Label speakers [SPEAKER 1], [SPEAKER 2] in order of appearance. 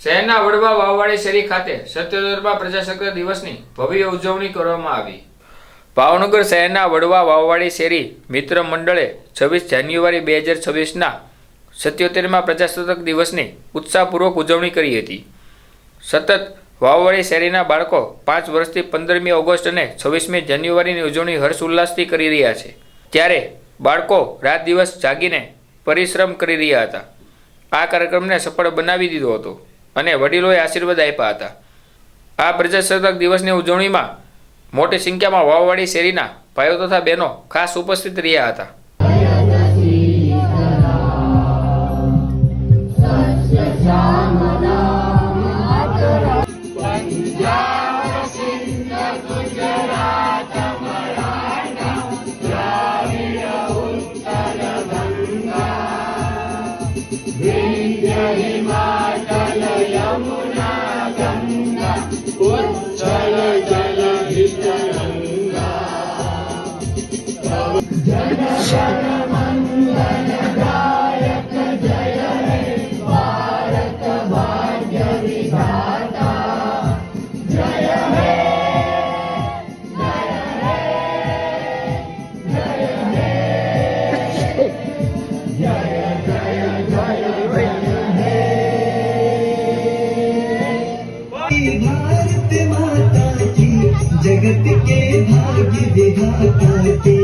[SPEAKER 1] શહેરના વડવા વાવવાડી શેરી ખાતે સત્યોતેરમાં પ્રજાસત્તાક દિવસની ભવ્ય ઉજવણી કરવામાં આવી. ભાવનગર શહેરના વડવા વાવવાડી શેરી મિત્ર મંડળે છવ્વીસ જાન્યુઆરી બે હજાર છવ્વીસના સત્યોતેરમાં પ્રજાસત્તાક દિવસની ઉત્સાહપૂર્વક ઉજવણી કરી હતી. સતત વાવવાડી શેરીના બાળકો પાંચ વર્ષથી પંદરમી ઓગસ્ટ અને છવ્વીસમી જાન્યુઆરીની ઉજવણી હર્ષ ઉલ્લાસથી કરી રહ્યા છે. ત્યારે બાળકો રાત દિવસ જાગીને પરિશ્રમ કરી રહ્યા હતા. આ કાર્યક્રમને સફળ બનાવી દીધો હતો. અને વડીલોએ આશીર્વાદ આપ્યા હતા. આ પ્રજાસત્તાક દિવસની ઉજવણીમાં મોટી સંખ્યામાં વાવવાડી શેરીના ભાઈઓ તથા બહેનો ખાસ ઉપસ્થિત રહ્યા હતા. und deiner Geist.
[SPEAKER 2] भारत माता की जगत के भाग्य विधाता के